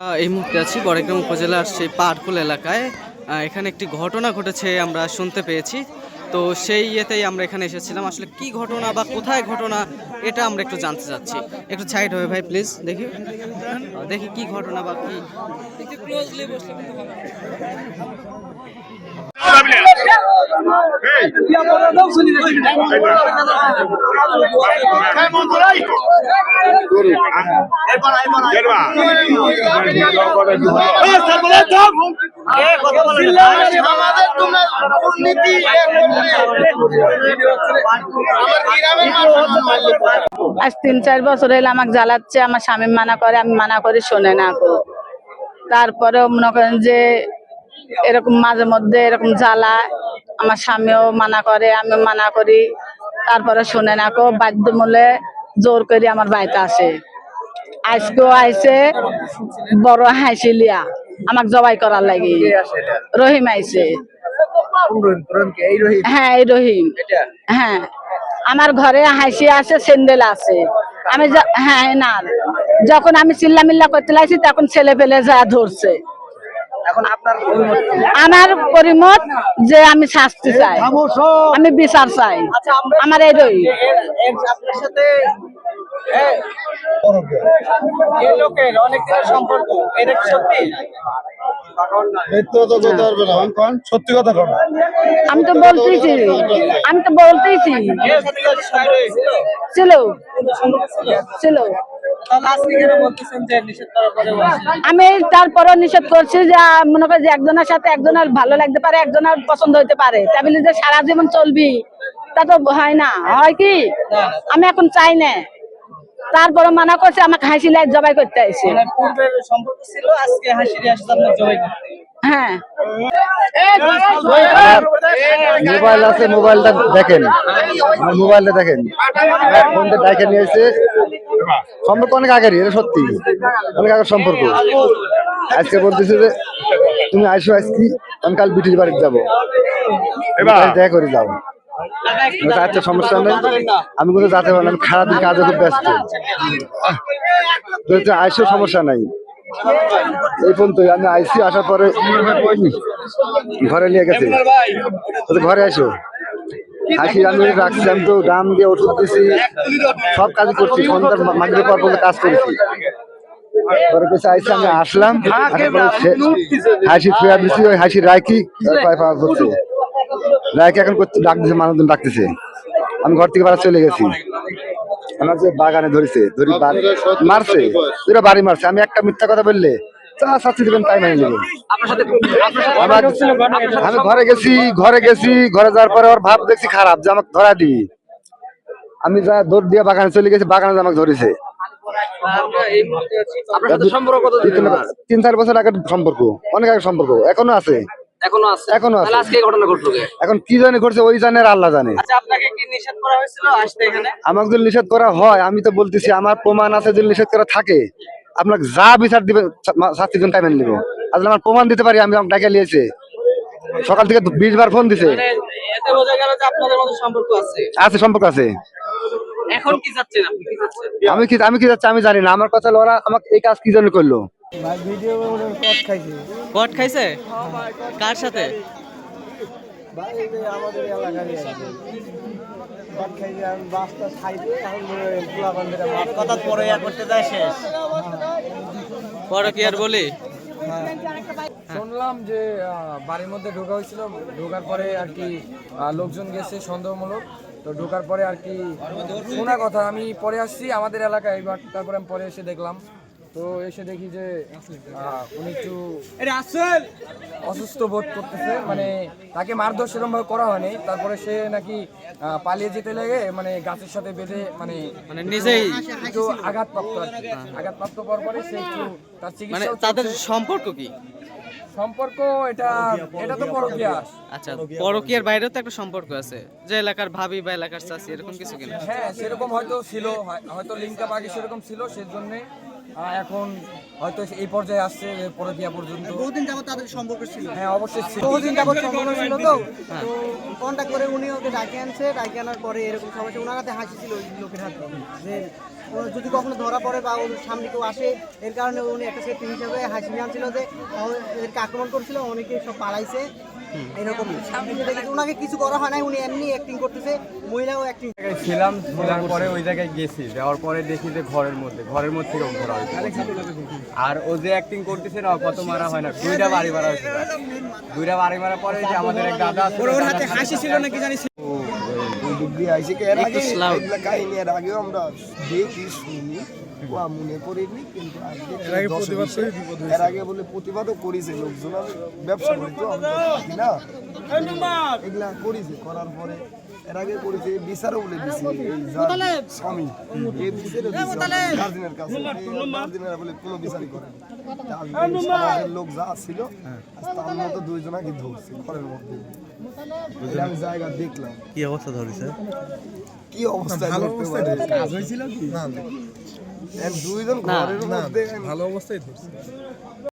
এই মুহূর্তে আছি, বড়গ্রাম উপজেলার সেই পাহাড়কুল এলাকায়। এখানে একটি ঘটনা ঘটেছে আমরা শুনতে পেয়েছি। তো সেই ইয়েতেই আমরা এখানে এসেছিলাম। আসলে কি ঘটনা বা কোথায় ঘটনা, এটা আমরা একটু জানতে চাচ্ছি। একটু সাইড হবে ভাই প্লিজ দেখি। দেখি কি ঘটনা বা কি। আমাদের আজ তিন, চার বছর হইলে আমাকে জ্বালাচ্ছে, আমার স্বামী মানা করে, আমি মানা করি শোনে না তারপরে মনে করেন যে এরকম মাঝে মধ্যে এরকম জ্বালা আমার স্বামীও মানা করে আমি মানা করি। তারপরে শোনে না কো বাধ্য মূলে জোর করে আমার বাড়িতে আসে। আজকেও আইসে বড় হাসিলিয়া। আমাকে জবাই করার লাগে। রহিম আইসে হ্যাঁ এই রহিম। হ্যাঁ। আমার ঘরে হাসি আছে স্যান্ডেল আছে আমি হ্যাঁ না। যখন আমি চিল্লা মিল্লা করতে লাগছি তখন ছেলে পেলে যা ধরছে। আমার পরিমত যে আমি শাস্তি চাই। আমি বিচার চাই। আমার এই রই কোন? আমি তো বলতেছি আমি তো বলতেছি ছিল? ছিল। আমি তারপরে নিষেধ করছি যে মনে করি যে একজনের সাথে একজনের ভালো লাগতে পারে একজনের পছন্দ হইতে পারে। তা বলে যে সারা জীবন চলবি তা তো হয় না। হয় কি? আমি এখন চাই না। তারপরে মানা করছে আমাকে হাসি লাইট জবাই করতে আইছে। মানে করতে। হ্যাঁ। মোবাইল আছে মোবাইলটা দেখেন। মোবাইলটা দেখেন। ফোনটা দেখে নিয়েছে। সম্পর্ক অনেক আগেরই এটা সত্যি। অনেক আগের সম্পর্ক। আজকে বলতেছে যে তুমি আইসো আজকে আমি কাল ব্রিটিশ বাড়িতে যাব। দেখা করে যাও। আচ্ছা সমস্যা নেই। আমি কোনো যাতে পারব না আমি খারাপ দিন কাজে খুব ব্যস্ত। আইসো সমস্যা নাই। এই ফোন তো আমি আইসি আসার পরে ঘরে নিয়ে গেছে। ঘরে আসো হাসি আমি রাখছি আমি তো দাম দিয়ে ওষুধ দিছি সব কাজ করছি সন্ধ্যার মাগরে পর পর্যন্ত কাজ করেছি। পরে পেছে আইসি আমি আসলাম সে- হাসি ফেয়ার দিছি ওই হাসি রাখি পায়ে পাওয়া করছে রাখি এখন করতে ডাক দিছে মানুষজন ডাকতেছে। আমি ঘর থেকে বাড়ি চলে গেছি। আমার যে বাগানে ধরেছে ধরি মারছে দুটো বাড়ি মারছে। আমি একটা মিথ্যা কথা বললে চা শাস্তি দেবেন তাই মেনে নেব আমি ঘরে গেছি ঘরে গেছি ঘরে যাওয়ার পরে ওর ভাব দেখছি খারাপ যে আমাকে ধরা দি আমি যা দৌড় দিয়ে বাগানে চলে গেছি বাগানে আমাকে ধরেছে। তিন চার বছর আগের সম্পর্ক অনেক আগের সম্পর্ক এখনও আছে। এখনও আছে? এখনও আছে। আজকে ঘটনা ঘটলো এখন কি জানে ঘটছে ওই জানে আর আল্লাহ জানে। আচ্ছা আপনাকে কি নিষেধ করা হয়েছিল আসতে এখানে? আমাকে যদি নিষেধ করা হয় আমি তো বলতেছি আমার প্রমাণ আছে যদি নিষেধ করা থাকে। আপনাকে যা বিচার দিবে শাস্তি জন টাইম নিব আসলে আমার প্রমাণ দিতে পারি আমি ডাকে নিয়েছে। সকাল থেকে বিশ বার ফোন দিছে। মানে এতে বোঝা গেল যে আপনাদের মধ্যে সম্পর্ক আছে। আছে সম্পর্ক আছে। এখন কি চাচ্ছেন আপনি? কি চাচ্ছেন? আমি কি আমি কি যাচ্ছি আমি জানি না। আমার কথা হলো ওরা আমাকে এই কাজ কি জন্য করল? কট খাইছে। কার সাথে? কথা পরে করতে যায় শেষ। পরে কি আর বলি? শুনলাম যে বাড়ির মধ্যে ঢোকা হয়েছিল। ঢোকার পরে আর কি লোকজন গেছে সন্দেহমূলক। তো ঢোকার পরে আর কি শোনা কথা। আমি পরে আসছি আমাদের এলাকায়। এবার তারপরে আমি পরে এসে দেখলাম। তো এসে দেখি যে উনি একটু অসুস্থ বোধ করতেছে মানে তাকে মারধর করা হয়নি। তারপরে সে নাকি পালিয়ে যেতে লেগে মানে গাছের সাথে বেঁধে মানে মানে নিজেই একটু আঘাতপ্রাপ্ত আর কি। আঘাতপ্রাপ্ত পাওয়ার পরে সে একটু তার মানে চিকিৎসা তাদের সম্পর্ক কি? সম্পর্ক এটা এটা তো পরকিয়া। আচ্ছা পরকীয়ার বাইরেও তো একটা সম্পর্ক আছে যে এলাকার ভাবি বা এলাকার চাষি এরকম কিছু কিনা হ্যাঁ সেরকম হয়তো ছিল হয়- হয়তো লিঙ্ক আগে সেরকম ছিল সেজন্য এখন হয়তো এই পর্যায়ে আসছে যে পরকিয়া পর্যন্ত। বহুদিন যাবত তাদের সম্পর্ক ছিল। হ্যাঁ অবশ্যই ছিল। বহুদিন যাবত সম্পর্ক ছিল তো। তো কন্ট্যাক্ট করে উনি ওকে ডাকে আনছে ডাকে আনার পরে এরকম সমস্যা ওনার হাতে হাসি ছিল ওই লোকের হাতে। যে যদি কখনো ধরা পড়ে বা ওর সামনে কেউ আসে এর কারণে উনি একটা সেফটি হিসাবে হাসি আনছিল যে এদেরকে আক্রমণ করছিল অনেকে সব পালাইছে। এরকমই। ওনাকে কিছু করা হয় নাই উনি এমনি অ্যাক্টিং করতেছে মহিলাও অ্যাক্টিং জায়গায় ছিলাম ছিলাম পরে ওই জায়গায় গেছি। যাওয়ার পরে দেখি যে ঘরের মধ্যে ঘরের মধ্যে থেকে ঘোরা হয়েছে। আর ও যে অ্যাক্টিং করতেছে না কত মারা হয় না। দুইটা বাড়ি মারা হয়েছে। দুইটা বাড়ি মারা পরে যে আমাদের এক দাদা আছে, ওর হাতে হাসি ছিল নাকি দিক দিয়ে আইসি এর আগে। এগুলা কাহিনী এর আগেও আমরা দেখি শুনি ও মনে করিনি কিন্তু এর আগে বলে প্রতিবাদও করেছে লোকজন ব্যবসা করি তো না। এগুলা করেছে করার পরে এর আগে করেছে বিচারও বলে দিছে স্বামী এই বিচারও দিছে গার্জেনের কাছে। গার্জেনেরা বলে কোনো বিচারই করে সমাজের লোক যা ছিল আজ তার মতো দুইজনাকে ধরছে ঘরের মধ্যে। আমি জায়গা দেখলাম। কি অবস্থা ধরেছে? কি অবস্থা ধরতে পারে? কাজ হয়েছিল কি? না দুইজন ঘরের মধ্যে ভালো অবস্থায় ধরছে।